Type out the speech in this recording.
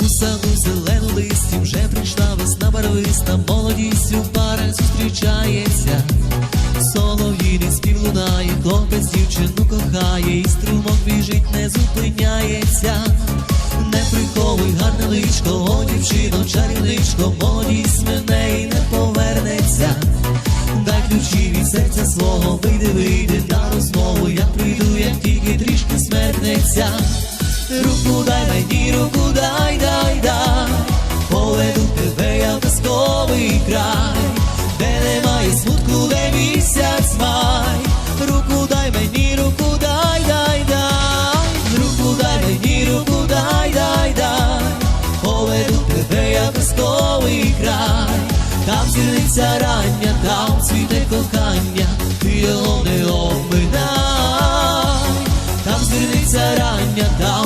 У саду зелену листі вже прийшла весна барвиста, молодість у парах зустрічається. Солов'їний спів лунає, хлопець дівчину кохає, і струмок біжить, не зупиняється. Не приховуй гарне личко, о дівчино, чарівничко, молодість мене і не повернеться. Дай ключі від серця свого, вийди, вийди на розмову, я прийду, як тільки трішки смертнеться. Руку дай мені, руку тебе я казковий край, там зірниця рання, там цвіте кохання, ти його не обминай, там зірниця рання, там.